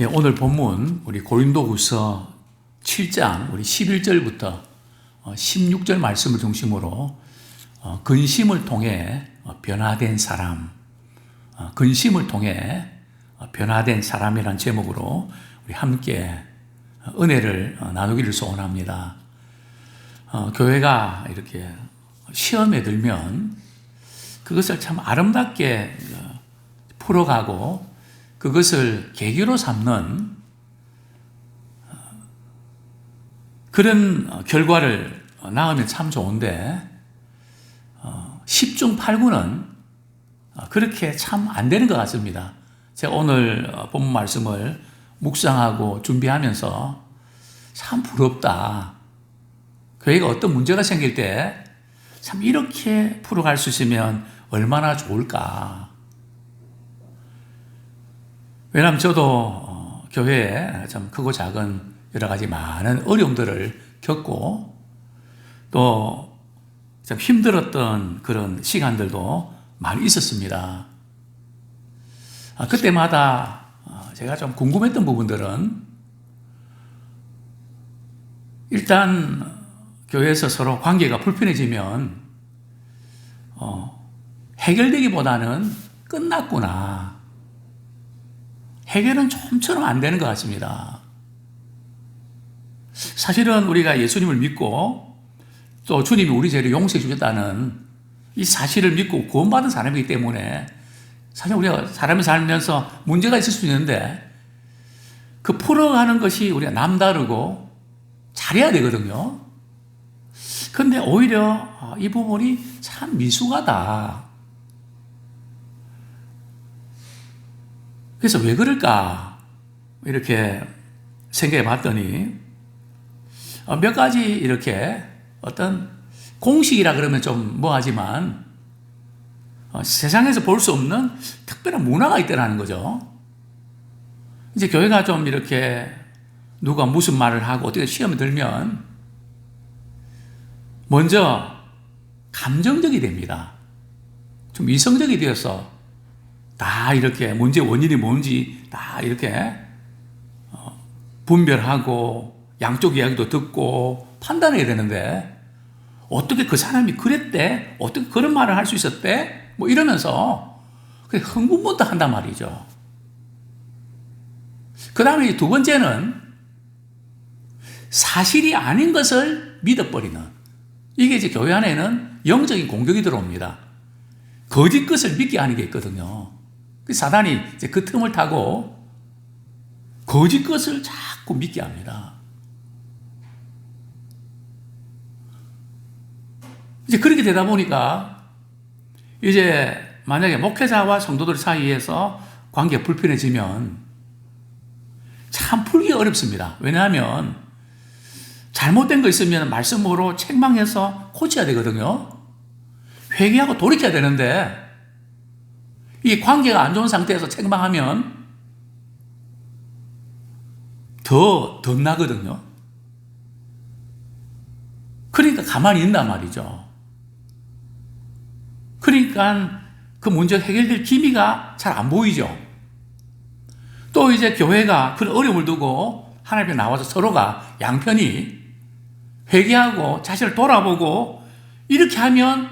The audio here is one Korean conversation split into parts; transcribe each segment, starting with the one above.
예, 오늘 본문 우리 고린도후서 7장 우리 11절부터 16절 말씀을 중심으로 어, 근심을 통해 어, 변화된 사람, 어, 근심을 통해 변화된 사람이란 제목으로 우리 함께 은혜를 나누기를 소원합니다. 교회가 이렇게 시험에 들면 그것을 참 아름답게 풀어가고 그것을 계기로 삼는 그런 결과를 낳으면 참 좋은데 10중 8구는 그렇게 참 안 되는 것 같습니다. 제가 오늘 본 말씀을 묵상하고 준비하면서 참 부럽다. 교회가 어떤 문제가 생길 때 참 이렇게 풀어갈 수 있으면 얼마나 좋을까. 왜냐하면 저도 교회에 참 크고 작은 여러 가지 많은 어려움들을 겪고 또 참 힘들었던 그런 시간들도 많이 있었습니다. 아, 그때마다 제가 좀 궁금했던 부분들은 일단 교회에서 서로 관계가 불편해지면 어, 해결되기보다는 끝났구나. 해결은 좀처럼 안 되는 것 같습니다. 사실은 우리가 예수님을 믿고 또 주님이 우리 죄를 용서해 주겠다는 이 사실을 믿고 구원받은 사람이기 때문에 사실 우리가 사람이 살면서 문제가 있을 수 있는데 그 풀어가는 것이 우리가 남다르고 잘해야 되거든요. 근데 오히려 아, 이 부분이 참 미숙하다. 그래서 왜 그럴까? 이렇게 생각해 봤더니 어, 몇 가지 이렇게 어떤 공식이라 그러면 좀 뭐하지만 어, 세상에서 볼 수 없는 특별한 문화가 있다는 거죠. 이제 교회가 좀 이렇게 누가 무슨 말을 하고 어떻게 시험에 들면 먼저 감정적이 됩니다. 좀 이성적이 되어서 다 이렇게 문제 원인이 뭔지 다 이렇게 어, 분별하고 양쪽 이야기도 듣고 판단해야 되는데 어떻게 그 사람이 그랬대? 어떻게 그런 말을 할 수 있었대? 뭐 이러면서 흥분부터 한단 말이죠. 그 다음에 두 번째는 사실이 아닌 것을 믿어버리는 이게 이제 교회 안에는 영적인 공격이 들어옵니다. 거짓 것을 믿게 하는 게 있거든요. 그 사단이 이제 그 틈을 타고 거짓 것을 자꾸 믿게 합니다. 이제 그렇게 되다 보니까 이제 만약에 목회자와 성도들 사이에서 관계가 불편해지면 참 풀기 어렵습니다. 왜냐하면 잘못된 거 있으면 말씀으로 책망해서 고쳐야 되거든요. 회개하고 돌이켜야 되는데 이 관계가 안 좋은 상태에서 책망하면 더 덧나거든요. 그러니까 가만히 있단 말이죠. 그러니까 그 문제 해결될 기미가 잘 안 보이죠. 또 이제 교회가 그런 어려움을 두고 하나님 앞에 나와서 서로가 양편이 회개하고 자신을 돌아보고 이렇게 하면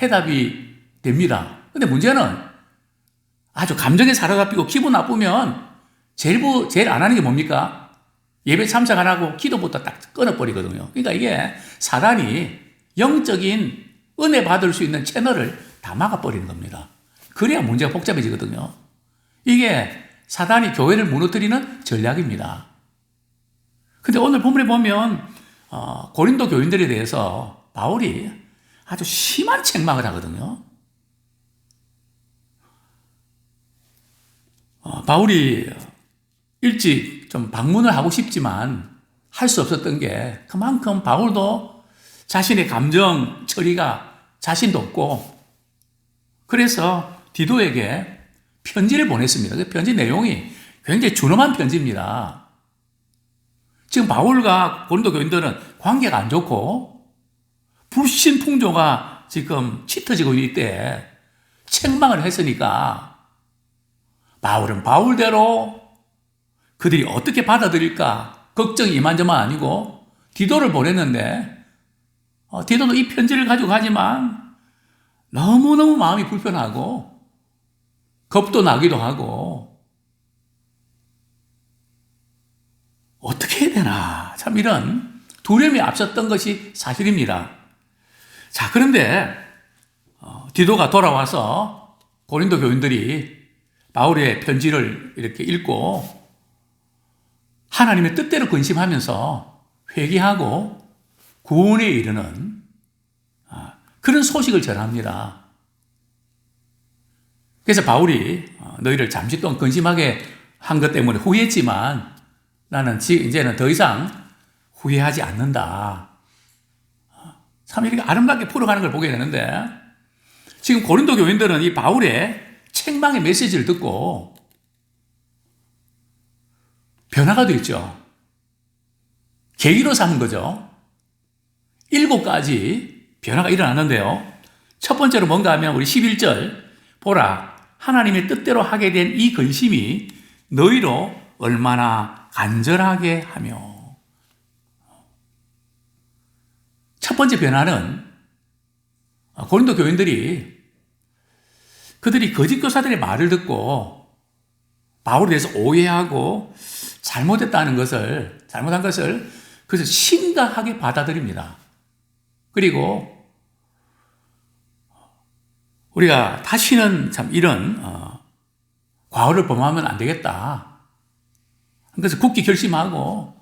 해답이 됩니다. 근데 문제는 아주 감정에 사로잡히고 기분 나쁘면 제일, 제일 안 하는 게 뭡니까? 예배 참석 안 하고 기도부터 딱 끊어버리거든요. 그러니까 이게 사단이 영적인 은혜 받을 수 있는 채널을 다 막아버리는 겁니다. 그래야 문제가 복잡해지거든요. 이게 사단이 교회를 무너뜨리는 전략입니다. 근데 오늘 본문에 보면 어, 고린도 교인들에 대해서 바울이 아주 심한 책망을 하거든요. 바울이 일찍 좀 방문을 하고 싶지만 할 수 없었던 게 그만큼 바울도 자신의 감정 처리가 자신도 없고 그래서 디도에게 편지를 보냈습니다. 그 편지 내용이 굉장히 준엄한 편지입니다. 지금 바울과 고린도 교인들은 관계가 안 좋고 불신 풍조가 지금 짙어지고 때 책망을 했으니까 바울은 바울대로 그들이 어떻게 받아들일까 걱정이 이만저만 아니고 디도를 보냈는데 어, 디도도 이 편지를 가지고 가지만 너무너무 마음이 불편하고 겁도 나기도 하고 어떻게 해야 되나 참 이런 두려움이 앞섰던 것이 사실입니다. 자 그런데 어, 디도가 돌아와서 고린도 교인들이 바울의 편지를 이렇게 읽고 하나님의 뜻대로 근심하면서 회개하고 구원에 이르는 아, 그런 소식을 전합니다. 그래서 바울이 어, 너희를 잠시 동안 근심하게 한 것 때문에 후회했지만 나는 이제는 더 이상 후회하지 않는다. 참 이렇게 아름답게 풀어가는 걸 보게 되는데 지금 고린도 교인들은 이 바울의 책망의 메시지를 듣고 변화가 되었죠. 계기로 삼은 거죠. 일곱 가지 변화가 일어났는데요. 첫 번째로 뭔가 하면 우리 11절 보라 하나님의 뜻대로 하게 된 이 근심이 너희로 얼마나 간절하게 하며 첫 번째 변화는 고린도 교인들이 그들이 거짓 교사들의 말을 듣고 바울에 대해서 오해하고 잘못했다는 것을 잘못한 것을 그래서 심각하게 받아들입니다. 그리고 우리가 다시는 참 이런 어, 과오를 범하면 안 되겠다. 그래서 굳게 결심하고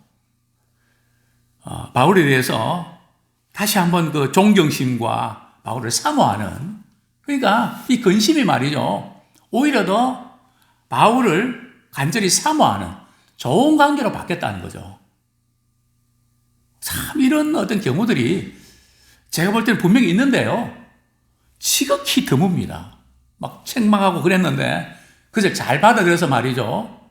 어, 바울에 대해서 다시 한번 그 존경심과 바울을 사모하는 그러니까 이 근심이 말이죠. 오히려 더 바울을 간절히 사모하는 좋은 관계로 바뀌었다는 거죠. 참 이런 어떤 경우들이 제가 볼 때는 분명히 있는데요. 지극히 드뭅니다. 막 책망하고 그랬는데 그저 잘 받아들여서 말이죠.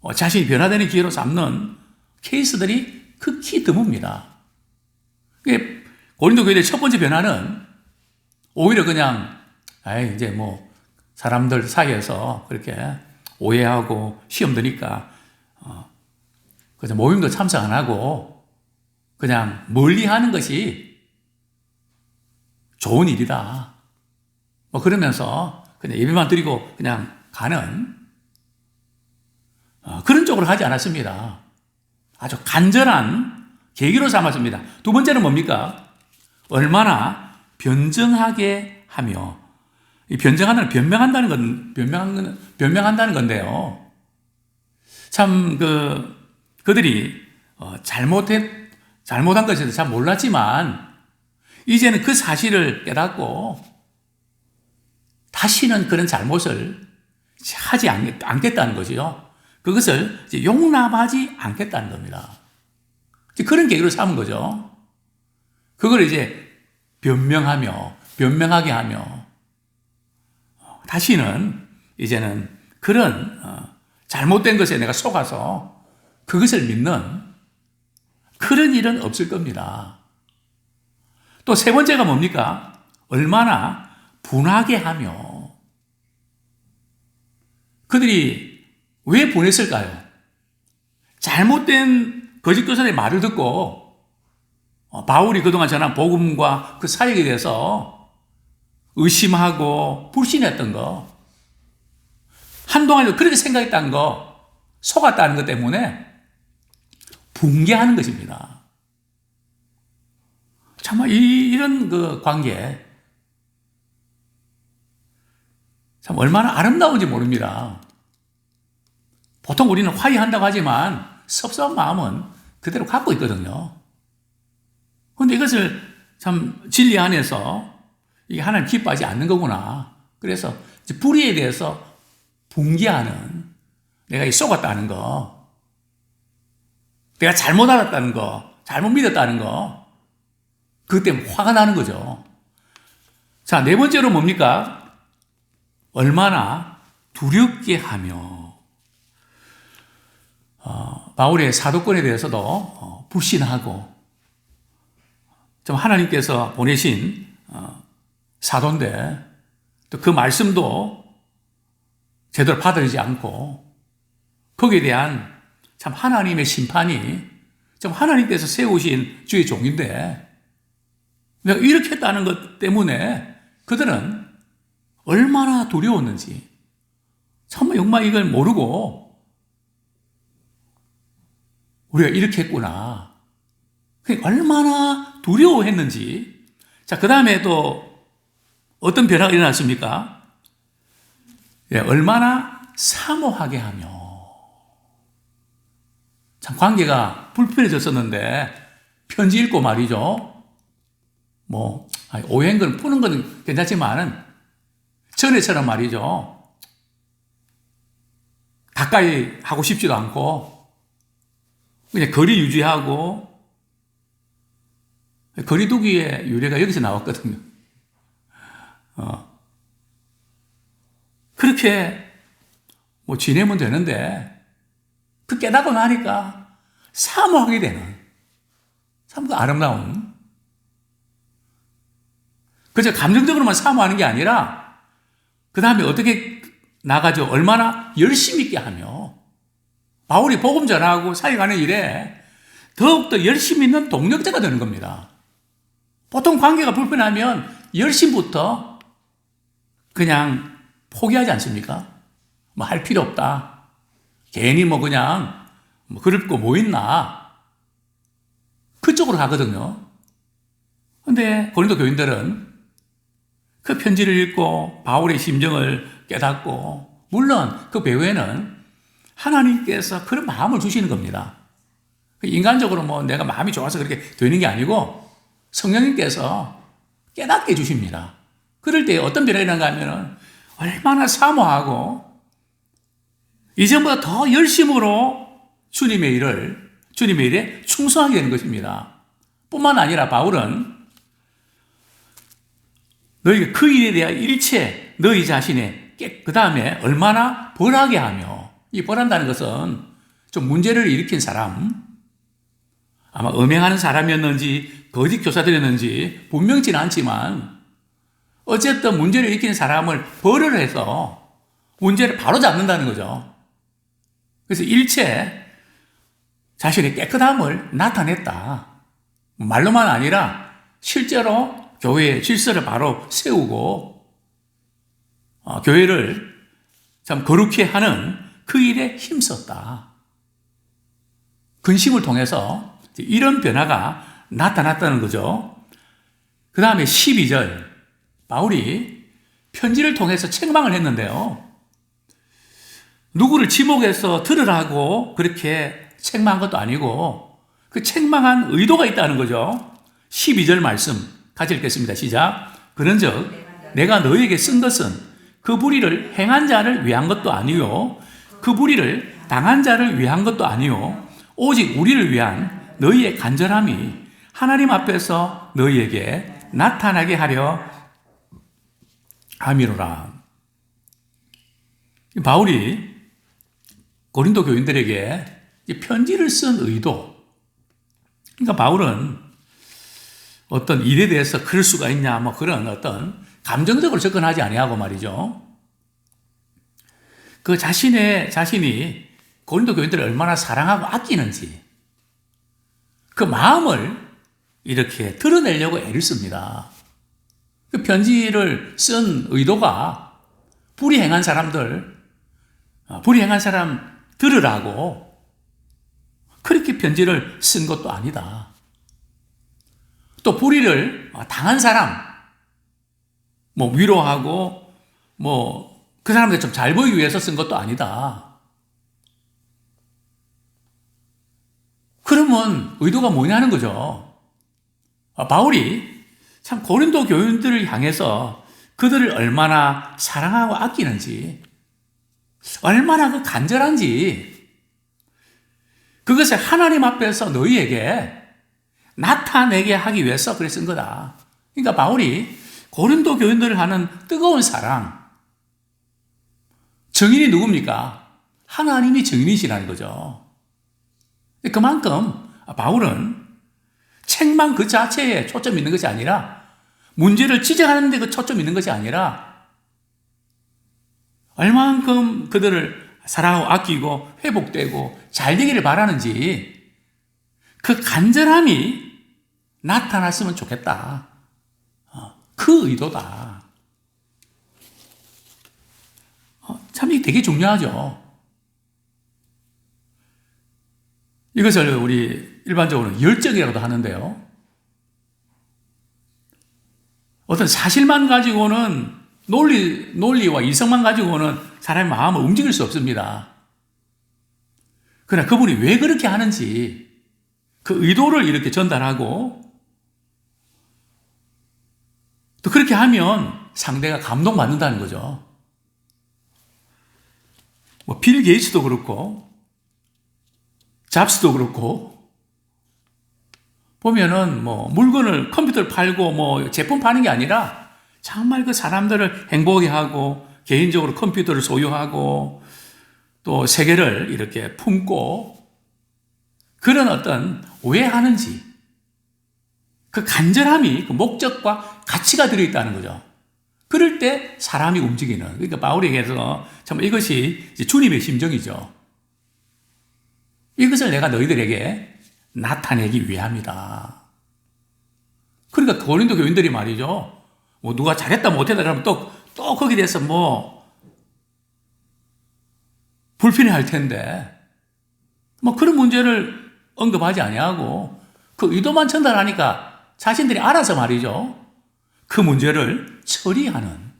어, 자신이 변화되는 기회로 삼는 케이스들이 극히 드뭅니다. 고린도 교회의 첫 번째 변화는 오히려 그냥 아이 이제 뭐 사람들 사이에서 그렇게 오해하고 시험 드니까 어, 그냥 모임도 참석 안 하고 그냥 멀리 하는 것이 좋은 일이다. 뭐 그러면서 그냥 예배만 드리고 그냥 가는 어, 그런 쪽으로 하지 않았습니다. 아주 간절한 계기로 삼았습니다. 두 번째는 뭡니까? 얼마나 변정하게 하며 이 변정하는 변명한다는 건 변명한 변명한다는 건데요. 참 그 그들이 어, 잘못했 잘못한 것에 대해서 잘 몰랐지만 이제는 그 사실을 깨닫고 다시는 그런 잘못을 하지 않겠다는 거죠. 그것을 용납하지 않겠다는 겁니다. 그런 계기로 삼은 거죠. 그걸 이제 변명하며, 변명하게 하며, 다시는 이제는 그런 어, 잘못된 것에 내가 속아서 그것을 믿는 그런 일은 없을 겁니다. 또 세 번째가 뭡니까? 얼마나 분하게 하며 그들이 왜 보냈을까요? 잘못된 거짓 교사의 말을 듣고 어, 바울이 그동안 전한 복음과 그 사역에 대해서 의심하고 불신했던 거, 한동안 그렇게 생각했다는 거, 속았다는 것 때문에 붕괴하는 것입니다. 정말 이, 이런 그 관계, 참 얼마나 아름다운지 모릅니다. 보통 우리는 화해한다고 하지만 섭섭한 마음은 그대로 갖고 있거든요. 그런데 이것을 참 진리 안에서 이게 하나님 기뻐하지 않는 거구나. 그래서 불의에 대해서 붕괴하는 내가 이 속았다는 거, 내가 잘못 알았다는 거, 잘못 믿었다는 거, 그것 때문에 화가 나는 거죠. 자, 네 번째로 뭡니까? 얼마나 두렵게 하며, 어, 바울의 사도권에 대해서도 어, 불신하고, 좀 하나님께서 보내신 어, 사도인데 또 그 말씀도 제대로 받아들이지 않고 거기에 대한 참 하나님의 심판이 좀 하나님께서 세우신 주의 종인데 내가 이렇게 했다는 것 때문에 그들은 얼마나 두려웠는지 정말 정말 이걸 모르고 우리가 이렇게 했구나. 얼마나 두려워했는지. 자, 그 다음에 또 어떤 변화가 일어났습니까? 예, 얼마나 사모하게 하며. 참 관계가 불편해졌었는데 편지 읽고 말이죠. 뭐 오해한 건 푸는 건 괜찮지만은 전에처럼 말이죠. 가까이 하고 싶지도 않고 그냥 거리 유지하고 거리두기의 유래가 여기서 나왔거든요. 어. 그렇게 뭐 지내면 되는데 그 깨닫고 나니까 사모하게 되는 참그 아름다운 그저 감정적으로만 사모하는 게 아니라 그 다음에 어떻게 나가죠? 얼마나 열심히 있게 하며 바울이 복음 전하고 사역하는 일에 더욱더 열심히 있는 동력자가 되는 겁니다. 보통 관계가 불편하면 열심부터 그냥 포기하지 않습니까? 뭐 할 필요 없다. 괜히 뭐 그냥 뭐 그립고 뭐 있나. 그쪽으로 가거든요. 근데 고린도 교인들은 그 편지를 읽고 바울의 심정을 깨닫고 물론 그 배후에는 하나님께서 그런 마음을 주시는 겁니다. 인간적으로 뭐 내가 마음이 좋아서 그렇게 되는 게 아니고 성령님께서 깨닫게 해주십니다. 그럴 때 어떤 변화가 하면은 얼마나 사모하고 이전보다 더 열심으로 주님의 일을, 주님의 일에 충성하게 되는 것입니다. 뿐만 아니라 바울은 너희가 그 일에 대한 일체 너희 자신의 그 다음에 얼마나 벌하게 하며 이 벌한다는 것은 좀 문제를 일으킨 사람 아마 음행하는 사람이었는지 거짓 교사들이었는지 분명치는 않지만 어쨌든 문제를 일으키는 사람을 벌을 해서 문제를 바로 잡는다는 거죠. 그래서 일체 자신의 깨끗함을 나타냈다. 말로만 아니라 실제로 교회의 질서를 바로 세우고 어, 교회를 참 거룩히 하는 그 일에 힘썼다. 근심을 통해서 이런 변화가 나타났다는 거죠. 그 다음에 12절. 바울이 편지를 통해서 책망을 했는데요. 누구를 지목해서 들으라고 그렇게 책망한 것도 아니고 그 책망한 의도가 있다는 거죠. 12절 말씀 같이 읽겠습니다. 시작. 그런 즉 내가 너에게 쓴 것은 그 불의를 행한 자를 위한 것도 아니요 그 불의를 당한 자를 위한 것도 아니요 오직 우리를 위한 너희의 간절함이 하나님 앞에서 너희에게 나타나게 하려 함이로라. 바울이 고린도 교인들에게 편지를 쓴 의도. 그러니까 바울은 어떤 일에 대해서 그럴 수가 있냐, 뭐 그런 어떤 감정적으로 접근하지 아니하고 말이죠. 그 자신의 자신이 고린도 교인들을 얼마나 사랑하고 아끼는지 그 마음을 이렇게 드러내려고 애를 씁니다. 그 편지를 쓴 의도가 불의행한 사람들, 어, 불의행한 사람 들으라고 그렇게 편지를 쓴 것도 아니다. 또 불의를 당한 사람, 뭐 위로하고 뭐 그 사람들 좀 잘 보이기 위해서 쓴 것도 아니다. 그러면 의도가 뭐냐는 거죠. 아, 바울이 참 고린도 교인들을 향해서 그들을 얼마나 사랑하고 아끼는지, 얼마나 그 간절한지, 그것을 하나님 앞에서 너희에게 나타내게 하기 위해서 그래 쓴 거다. 그러니까 바울이 고린도 교인들을 하는 뜨거운 사랑, 정인이 누굽니까? 하나님이 정인이시라는 거죠. 그만큼 바울은 책망 그 자체에 초점 있는 것이 아니라 문제를 지적하는 데 그 초점 있는 것이 아니라 얼만큼 그들을 사랑하고 아끼고 회복되고 잘 되기를 바라는지 그 간절함이 나타났으면 좋겠다. 어, 그 의도다. 어, 참 이게 되게 중요하죠. 이것을 우리 일반적으로 열정이라고도 하는데요. 어떤 사실만 가지고는 논리, 논리와 이성만 가지고는 사람의 마음을 움직일 수 없습니다. 그러나 그분이 왜 그렇게 하는지 그 의도를 이렇게 전달하고 또 그렇게 하면 상대가 감동받는다는 거죠. 뭐, 빌 게이츠도 그렇고, 잡스도 그렇고, 보면은 뭐, 물건을 컴퓨터를 팔고 뭐, 제품 파는 게 아니라 정말 그 사람들을 행복하게 하고, 개인적으로 컴퓨터를 소유하고, 또 세계를 이렇게 품고, 그런 어떤 왜 하는지, 그 간절함이 그 목적과 가치가 들어있다는 거죠. 그럴 때 사람이 움직이는, 그러니까 바울에게서 참 이것이 주님의 심정이죠. 이것을 내가 너희들에게 나타내기 위함이다. 그러니까 고린도 교인들이 말이죠. 뭐 누가 잘했다 못했다 그러면 또, 또 거기에 대해서 뭐 불편해 할 텐데 뭐 그런 문제를 언급하지 아니하고 그 의도만 전달하니까 자신들이 알아서 말이죠. 그 문제를 처리하는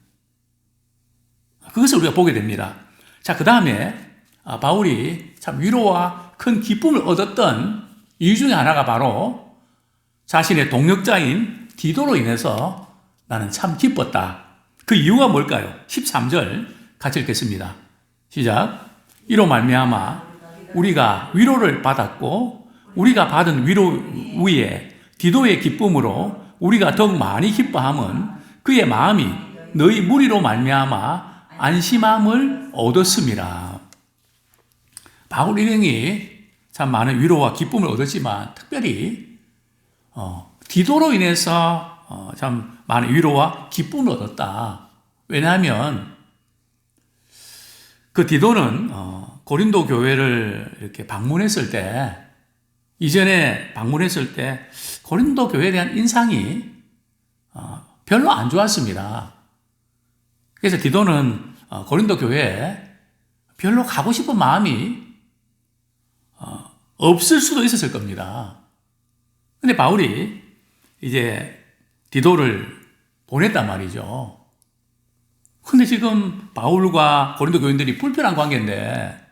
그것을 우리가 보게 됩니다. 자, 그 다음에 바울이 참 위로와 큰 기쁨을 얻었던 이유 중에 하나가 바로 자신의 동력자인 디도로 인해서 나는 참 기뻤다. 그 이유가 뭘까요? 13절 같이 읽겠습니다. 시작. 이로 말미암아 우리가 위로를 받았고 우리가 받은 위로 위에 디도의 기쁨으로 우리가 더욱 많이 기뻐함은 그의 마음이 너희 무리로 말미암아 안심함을 얻었습니다. 바울 일행이 참 많은 위로와 기쁨을 얻었지만 특별히 어, 디도로 인해서 어, 참 많은 위로와 기쁨을 얻었다. 왜냐하면 그 디도는 어, 고린도 교회를 이렇게 방문했을 때 이전에 방문했을 때 고린도 교회에 대한 인상이 어, 별로 안 좋았습니다. 그래서 디도는 어, 고린도 교회에 별로 가고 싶은 마음이 어, 없을 수도 있었을 겁니다. 근데 바울이 이제 디도를 보냈단 말이죠. 근데 지금 바울과 고린도 교인들이 불편한 관계인데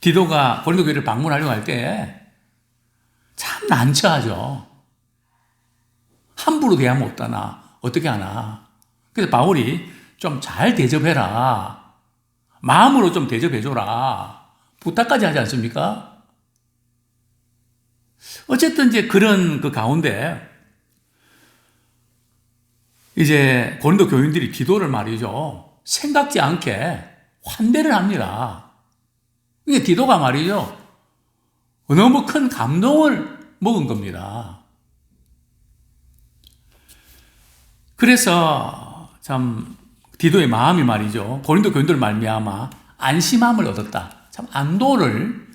디도가 고린도 교회를 방문하려고 할 때 참 난처하죠. 함부로 대하면 어떠나 어떻게 하나. 그래서 바울이 좀 잘 대접해라. 마음으로 좀 대접해줘라. 부탁까지 하지 않습니까? 어쨌든 이제 그런 그 가운데 이제 고린도 교인들이 기도를 말이죠. 생각지 않게 환대를 합니다. 이게 기도가 말이죠. 너무 큰 감동을 먹은 겁니다. 그래서 참 디도의 마음이 말이죠. 고린도 교인들 말미암아 안심함을 얻었다. 참 안도를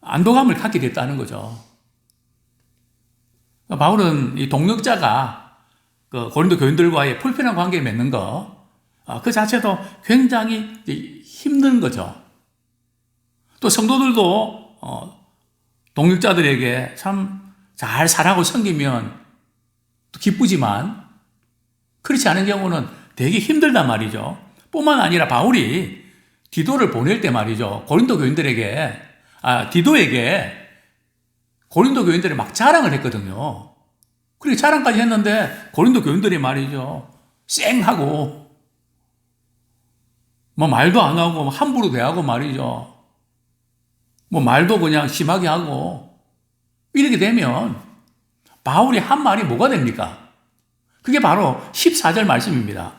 안도감을 갖게 됐다는 거죠. 바울은 이 동력자가 그 고린도 교인들과의 불편한 관계를 맺는 거, 어, 그 자체도 굉장히 힘든 거죠. 또 성도들도 어, 동력자들에게 참잘 살아고 섬기면 기쁘지만 그렇지 않은 경우는 되게 힘들단 말이죠. 뿐만 아니라 바울이 디도를 보낼 때 말이죠. 고린도 교인들에게, 아, 디도에게 고린도 교인들이 막 자랑을 했거든요. 그리고 자랑까지 했는데 고린도 교인들이 말이죠. 쌩하고 뭐 말도 안 하고 함부로 대하고 말이죠. 뭐 말도 그냥 심하게 하고 이렇게 되면 바울이 한 말이 뭐가 됩니까? 그게 바로 14절 말씀입니다.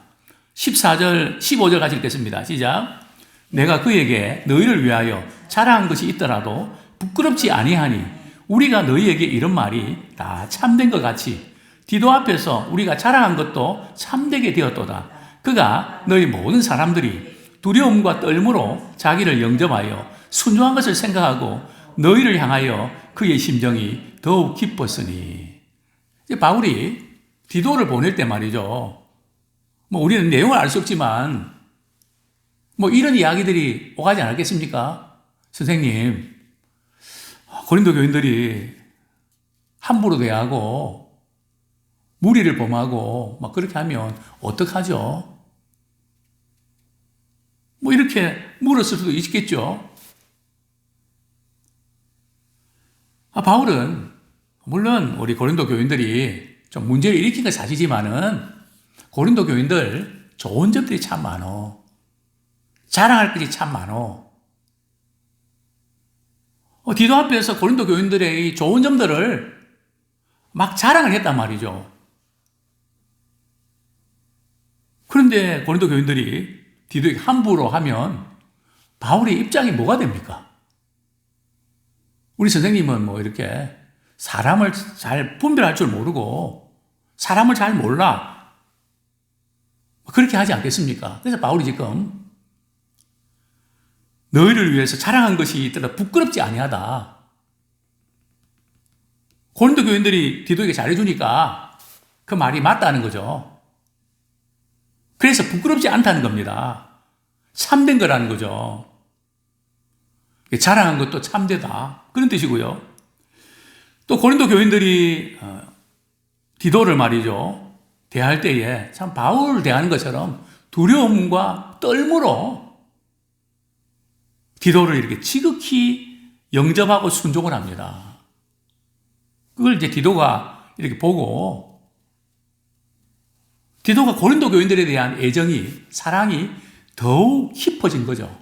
14절, 15절 같이 읽겠습니다. 시작. 내가 그에게 너희를 위하여 자랑한 것이 있더라도 부끄럽지 아니하니 우리가 너희에게 이런 말이 다 참된 것 같이 디도 앞에서 우리가 자랑한 것도 참되게 되었도다. 그가 너희 모든 사람들이 두려움과 떨므로 자기를 영접하여 순종한 것을 생각하고 너희를 향하여 그의 심정이 더욱 기뻤으니. 바울이 디도를 보낼 때 말이죠. 뭐 우리는 내용을 알 수 없지만 뭐 이런 이야기들이 오가지 않았겠습니까? 선생님, 고린도 교인들이 함부로 대하고 무리를 범하고 막 그렇게 하면 어떡하죠? 뭐 이렇게 물었을 수도 있겠죠. 아, 바울은 물론 우리 고린도 교인들이 좀 문제를 일으킨 건 사실이지만은 고린도 교인들 좋은 점들이 참 많어. 자랑할 것이 참 많어. 어, 디도 앞에서 고린도 교인들의 이 좋은 점들을 막 자랑을 했단 말이죠. 그런데 고린도 교인들이 디도에게 함부로 하면 바울의 입장이 뭐가 됩니까? 우리 선생님은 뭐 이렇게 사람을 잘 분별할 줄 모르고 사람을 잘 몰라. 그렇게 하지 않겠습니까? 그래서 바울이 지금 너희를 위해서 자랑한 것이 있더라 부끄럽지 아니하다. 고린도 교인들이 디도에게 잘해주니까 그 말이 맞다는 거죠. 그래서 부끄럽지 않다는 겁니다. 참된 거라는 거죠. 자랑한 것도 참되다. 그런 뜻이고요. 또 고린도 교인들이 어, 디도를 말이죠. 대할 때에 참 바울을 대하는 것처럼 두려움과 떨므로 디도를 이렇게 지극히 영접하고 순종을 합니다. 그걸 이제 디도가 이렇게 보고 디도가 고린도 교인들에 대한 애정이 사랑이 더욱 깊어진 거죠.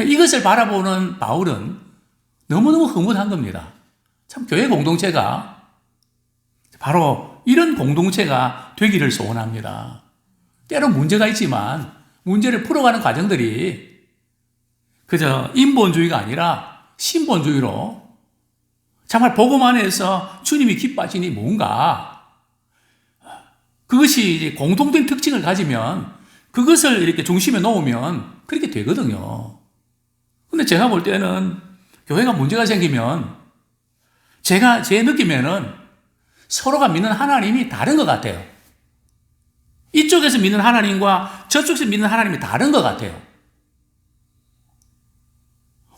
이것을 바라보는 바울은 너무너무 흐뭇한 겁니다. 참 교회 공동체가 바로 이런 공동체가 되기를 소원합니다. 때로 문제가 있지만 문제를 풀어가는 과정들이 그저 인본주의가 아니라 신본주의로 정말 복음 안에서 주님이 기뻐하시니 뭔가 그것이 공통된 특징을 가지면 그것을 이렇게 중심에 놓으면 그렇게 되거든요. 근데 제가 볼 때는 교회가 문제가 생기면 제가 제 느낌에는 서로가 믿는 하나님이 다른 것 같아요. 이쪽에서 믿는 하나님과 저쪽에서 믿는 하나님이 다른 것 같아요.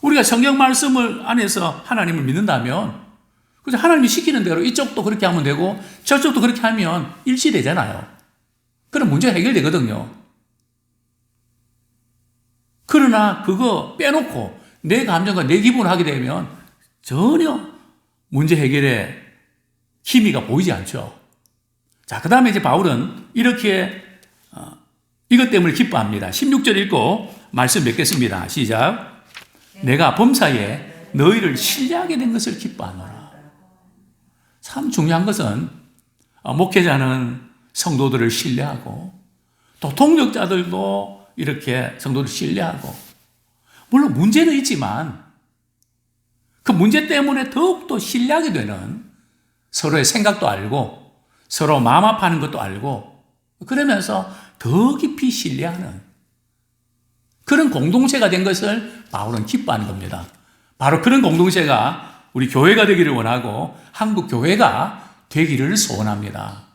우리가 성경 말씀을 안에서 하나님을 믿는다면 그래서 하나님이 시키는 대로 이쪽도 그렇게 하면 되고 저쪽도 그렇게 하면 일치되잖아요. 그럼 문제가 해결되거든요. 그러나 그거 빼놓고 내 감정과 내 기분을 하게 되면 전혀 문제 해결에 힘이가 보이지 않죠. 자, 그 다음에 이제 바울은 이렇게 어, 이것 때문에 기뻐합니다. 16절 읽고 말씀 맺겠습니다. 시작. 내가 범사에 너희를 신뢰하게 된 것을 기뻐하노라. 참 중요한 것은 어, 목회자는 성도들을 신뢰하고 또 동력자들도 이렇게 성도를 신뢰하고 물론 문제는 있지만 그 문제 때문에 더욱더 신뢰하게 되는 서로의 생각도 알고 서로 마음 아파하는 것도 알고 그러면서 더 깊이 신뢰하는 그런 공동체가 된 것을 바울은 기뻐하는 겁니다. 바로 그런 공동체가 우리 교회가 되기를 원하고 한국 교회가 되기를 소원합니다.